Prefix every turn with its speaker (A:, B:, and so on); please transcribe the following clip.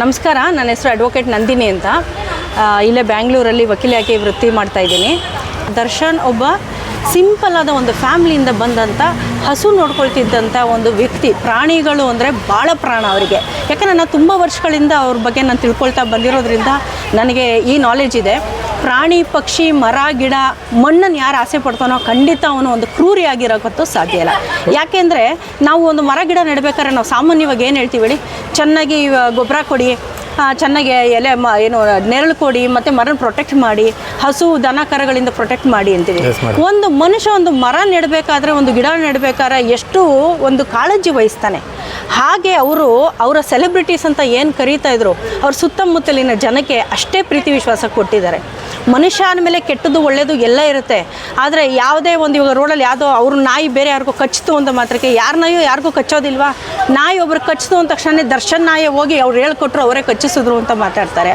A: ನಮಸ್ಕಾರ, ನನ್ನ ಹೆಸರು ಅಡ್ವೊಕೇಟ್ ನಂದಿನಿ ಅಂತ. ಇಲ್ಲೇ ಬ್ಯಾಂಗ್ಳೂರಲ್ಲಿ ವಕೀಲಿಯಾಗಿ ವೃತ್ತಿ ಮಾಡ್ತಾ ಇದ್ದೀನಿ. ದರ್ಶನ್ ಒಬ್ಬ ಸಿಂಪಲ್ ಆದ ಒಂದು ಫ್ಯಾಮ್ಲಿಯಿಂದ ಬಂದಂಥ ಹಸು ನೋಡ್ಕೊಳ್ತಿದ್ದಂಥ ಒಂದು ವ್ಯಕ್ತಿ, ಪ್ರಾಣಿಗಳು ಅಂದರೆ ಭಾಳ ಪ್ರಾಣ ಅವರಿಗೆ. ಯಾಕಂದರೆ ನಾನು ತುಂಬ ವರ್ಷಗಳಿಂದ ಅವ್ರ ಬಗ್ಗೆ ನಾನು ತಿಳ್ಕೊಳ್ತಾ ಬಂದಿರೋದ್ರಿಂದ ನನಗೆ ಈ ನಾಲೆಜ್ ಇದೆ. ಪ್ರಾಣಿ ಪಕ್ಷಿ ಮರ ಗಿಡ ಮಣ್ಣನ್ನು ಯಾರು ಆಸೆ ಪಡ್ತಾನೋ ಖಂಡಿತ ಅವನು ಒಂದು ಕ್ರೂರಿಯಾಗಿರೋಕ್ಕಂತೂ ಸಾಧ್ಯ ಇಲ್ಲ. ಯಾಕೆಂದರೆ ನಾವು ಒಂದು ಮರ ಗಿಡ ನೆಡಬೇಕಾದ್ರೆ ನಾವು ಸಾಮಾನ್ಯವಾಗಿ ಏನು ಹೇಳ್ತೀವಿ ಹೇಳಿ? ಚೆನ್ನಾಗಿ ಗೊಬ್ಬರ ಕೊಡಿ ಚೆನ್ನಾಗಿ ಎಲೆ ಮ ಏನು ನೆರಳು ಕೊಡಿ ಮತ್ತು ಮರನ ಪ್ರೊಟೆಕ್ಟ್ ಮಾಡಿ ಹಸು ದನ ಕರಗಳಿಂದ ಪ್ರೊಟೆಕ್ಟ್ ಮಾಡಿ ಅಂತೀವಿ. ಒಂದು ಮನುಷ್ಯ ಒಂದು ಮರ ನೆಡಬೇಕಾದ್ರೆ ಒಂದು ಗಿಡ ನೆಡಬೇಕಾದ್ರೆ ಎಷ್ಟು ಒಂದು ಕಾಳಜಿ ವಹಿಸ್ತಾನೆ. ಹಾಗೆ ಅವರು ಅವರ ಸೆಲೆಬ್ರಿಟೀಸ್ ಅಂತ ಏನು ಕರೀತಾ ಇದ್ರು ಅವ್ರ ಸುತ್ತಮುತ್ತಲಿನ ಜನಕ್ಕೆ ಅಷ್ಟೇ ಪ್ರೀತಿ ವಿಶ್ವಾಸ ಕೊಟ್ಟಿದ್ದಾರೆ. ಮನುಷ್ಯ ಅಂದಮೇಲೆ ಕೆಟ್ಟದ್ದು ಒಳ್ಳೆಯದು ಎಲ್ಲ ಇರುತ್ತೆ. ಆದರೆ ಯಾವುದೇ ಒಂದು ಇವಾಗ ರೋಡಲ್ಲಿ ಯಾವುದೋ ಅವ್ರ ನಾಯಿ ಬೇರೆ ಯಾರಿಗೂ ಕಚ್ಚಿತು ಅಂತ ಮಾತ್ರಕ್ಕೆ ಯಾರ ನಾಯಿಯೋ ಯಾರಿಗೂ ಕಚ್ಚೋದಿಲ್ವಾ? ನಾಯಿ ಒಬ್ರು ಕಚ್ಚಿತು ಅಂದ ತಕ್ಷಣ ದರ್ಶನ್ ನಾಯಿ ಹೋಗಿ ಅವ್ರು ಹೇಳ್ಕೊಟ್ರು ಅವರೇ ಕಚ್ಚಿಸಿದ್ರು ಅಂತ ಮಾತಾಡ್ತಾರೆ.